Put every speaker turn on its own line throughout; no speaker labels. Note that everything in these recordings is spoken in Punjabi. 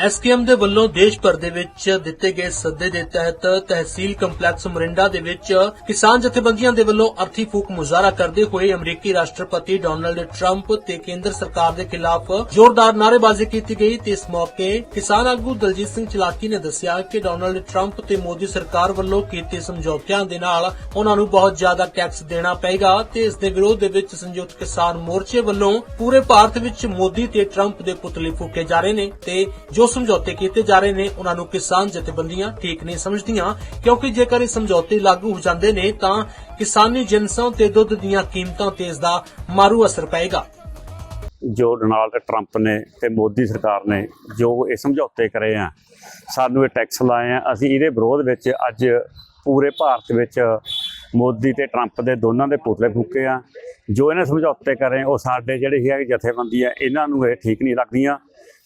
ਐਸਕੇਐਮ ਦੇ ਵੱਲੋਂ ਦੇਸ਼ ਭਰ ਦੇ ਵਿੱਚ ਦਿੱਤੇ ਗਏ ਸੱਦੇ ਦੇ ਤਹਿਤ ਤਹਿਸੀਲ ਕੰਪਲੈਕਸ ਮੋਰਿੰਡਾ ਦੇ ਵਿੱਚ ਕਿਸਾਨ ਜਥੇਬੰਦੀਆਂ ਦੇ ਵੱਲੋਂ ਅਰਥੀ ਫੂਕ ਮੁਜ਼ਾਹਰਾ ਕਰਦੇ ਹੋਏ ਅਮਰੀਕੀ ਰਾਸ਼ਟਰਪਤੀ ਡੋਨਲਡ ਟਰੰਪ ਤੇ ਕੇਂਦਰ ਸਰਕਾਰ ਦੇ ਖਿਲਾਫ ਜ਼ੋਰਦਾਰ ਨਾਅਰੇਬਾਜ਼ੀ ਕੀਤੀ ਗਈ ਤੇ ਇਸ ਮੌਕੇ ਕਿਸਾਨ ਆਗੂ ਦਲਜੀਤ ਸਿੰਘ ਚਲਾਕੀ ਨੇ ਦੱਸਿਆ ਕਿ ਡੋਨਲਡ ਟਰੰਪ ਤੇ ਮੋਦੀ ਸਰਕਾਰ ਵੱਲੋਂ ਕੀਤੇ ਸਮਝੌਤਿਆਂ ਦੇ ਨਾਲ ਉਹਨਾਂ ਨੂੰ ਬਹੁਤ ਜ਼ਿਆਦਾ ਟੈਕਸ ਦੇਣਾ ਪਏਗਾ ਤੇ ਇਸ ਦੇ ਵਿਰੋਧ ਦੇ ਵਿੱਚ ਸੰਯੁਕਤ ਕਿਸਾਨ ਮੋਰਚੇ ਵੱਲੋਂ ਪੂਰੇ ਭਾਰਤ ਵਿੱਚ ਮੋਦੀ ਤੇ ਟਰੰਪ ਦੇ ਪੁਤਲੇ ਫੂਕੇ ਜਾ ਰਹੇ ਨੇ ਤੇ ਜੋ ਸਮਝੌਤੇ ਕੀਤੇ ਜਾ ਰਹੇ ਨੇ, ਉਹਨਾਂ ਨੂੰ ਕਿਸਾਨ ਜਥੇਬੰਦੀਆਂ ਠੀਕ ਨਹੀਂ ਸਮਝਦੀਆਂ, ਕਿਉਂਕਿ ਜੇਕਰ ਇਹ ਸਮਝੌਤੇ ਲਾਗੂ ਹੋ ਜਾਂਦੇ ਨੇ, ਤਾਂ ਕਿਸਾਨੀ ਜਿੰਸਾਂ ਤੇ ਦੁੱਧ ਦੀਆਂ ਕੀਮਤਾਂ ਤੇ ਇਸ ਦਾ ਮਾਰੂ ਅਸਰ ਪਏਗਾ।
ਜੋ ਡੋਨਾਲਡ ਟਰੰਪ ਨੇ ਤੇ ਮੋਦੀ ਸਰਕਾਰ ਨੇ ਜੋ ਇਹ ਸਮਝੌਤੇ ਕਰੇ ਆ, ਸਾਨੂੰ ਇਹ ਟੈਕਸ ਲਾਏ ਆ, ਅਸੀਂ ਇਹਦੇ ਵਿਰੋਧ ਵਿੱਚ ਅੱਜ ਪੂਰੇ ਭਾਰਤ ਵਿੱਚ ਮੋਦੀ ਤੇ ਟਰੰਪ ਦੇ ਦੋਨਾਂ ਦੇ ਪੁਤਲੇ ਫੂਕੇ ਆ। ਜੋ ਇਹਨੇ ਸਮਝੌਤੇ ਕਰੇ, ਉਹ ਸਾਡੇ ਜਿਹੜੇ ਹੈ ਜਥੇਬੰਦੀ ਆ, ਇਹਨਾਂ ਨੂੰ ਇਹ ਠੀਕ ਨਹੀਂ ਲੱਗਦੀਆਂ।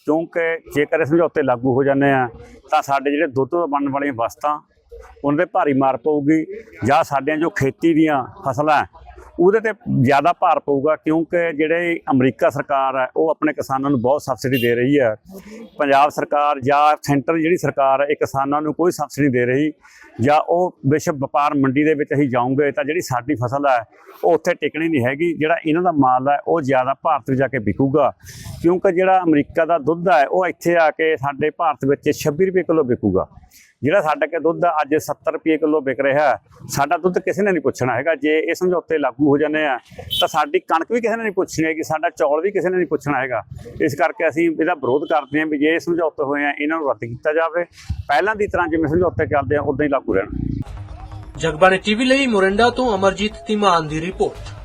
ਕਿਉਂਕਿ ਜੇਕਰ ਇਹ ਸਮਝੌਤੇ ਲਾਗੂ ਹੋ ਜਾਂਦੇ ਆ, ਤਾਂ ਸਾਡੇ ਜਿਹੜੇ ਦੁੱਧ ਤੋਂ ਬਣਨ ਵਾਲੀਆਂ ਵਸਤਾਂ, ਉਹਨਾਂ ਤੇ ਭਾਰੀ ਮਾਰ ਪਊਗੀ ਜਾਂ ਸਾਡੀਆਂ ਜੋ ਖੇਤੀ ਦੀਆਂ ਫਸਲਾਂ ਉਹਦੇ ਤੇ ਜ਼ਿਆਦਾ ਭਾਰ ਪਊਗਾ ਕਿਉਂਕਿ ਜਿਹੜੇ ਅਮਰੀਕਾ ਸਰਕਾਰ ਹੈ, ਉਹ ਆਪਣੇ ਕਿਸਾਨਾਂ ਨੂੰ ਬਹੁਤ ਸਬਸਿਡੀ ਦੇ ਰਹੀ ਹੈ। ਪੰਜਾਬ ਸਰਕਾਰ ਜਾਂ ਸੈਂਟਰ ਜਿਹੜੀ ਸਰਕਾਰ ਹੈ, ਇਹ ਕਿਸਾਨਾਂ ਨੂੰ ਕੋਈ ਸਬਸਿਡੀ ਦੇ ਰਹੀ ਜਾਂ ਉਹ ਵਿਸ਼ਵ ਵਪਾਰ ਮੰਡੀ ਦੇ ਵਿੱਚ ਅਸੀਂ ਜਾਊਂਗੇ, ਤਾਂ ਜਿਹੜੀ ਸਾਡੀ ਫਸਲ ਹੈ, ਉਹ ਉੱਥੇ ਟਿਕਣੀ ਨਹੀਂ ਹੈਗੀ। ਜਿਹੜਾ ਇਹਨਾਂ ਦਾ ਮਾਲ ਹੈ, ਉਹ ਜ਼ਿਆਦਾ ਭਾਰਤ ਵਿੱਚ ਜਾ ਕੇ ਵਿਕੂਗਾ। ਕਿਉਂਕਿ ਜਿਹੜਾ ਅਮਰੀਕਾ ਦਾ ਦੁੱਧ ਹੈ, ਉਹ ਇੱਥੇ ਆ ਕੇ ਸਾਡੇ ਭਾਰਤ ਵਿੱਚ 26 ਰੁਪਏ ਕਿਲੋ ਵਿਕੂਗਾ। ਜਿਹੜਾ ਸਾਡਾ ਕੇ ਦੁੱਧ ਅੱਜ 70 ਰੁਪਏ ਕਿਲੋ ਵਿਕ ਰਿਹਾ ਸਾਡਾ ਦੁੱਧ ਕਿਸੇ ਨੇ ਨਹੀਂ ਪੁੱਛਣਾ ਹੈਗਾ। ਜੇ ਇਹ ਸਮਝੌਤੇ ਲਾਗੂ ਹੋ ਜਾਂਦੇ ਆ, ਤਾਂ ਸਾਡੀ ਕਣਕ ਵੀ ਕਿਸੇ ਨੇ ਨਹੀਂ ਪੁੱਛਣੀ ਹੈਗੀ, ਸਾਡਾ ਚੌਲ ਵੀ ਕਿਸੇ ਨੇ ਨਹੀਂ ਪੁੱਛਣਾ ਹੈਗਾ। ਇਸ ਕਰਕੇ ਅਸੀਂ ਇਹਦਾ ਵਿਰੋਧ ਕਰਦੇ ਹਾਂ ਵੀ ਜੇ ਇਹ ਸਮਝੌਤੇ ਹੋਏ ਆ, ਇਹਨਾਂ ਨੂੰ ਰੱਦ ਕੀਤਾ ਜਾਵੇ। ਪਹਿਲਾਂ ਦੀ ਤਰ੍ਹਾਂ ਜਿਵੇਂ ਸਮਝੌਤੇ ਚੱਲਦੇ ਆ ਉਦਾਂ ਹੀ ਲਾਗੂ ਰਹਿਣ।
ਜਗਬਾਣੀ ਟੀਵੀ ਲਈ ਮੋਰਿੰਡਾ ਤੋਂ ਅਮਰਜੀਤ ਧੀਮਾਨ ਦੀ ਰਿਪੋਰਟ।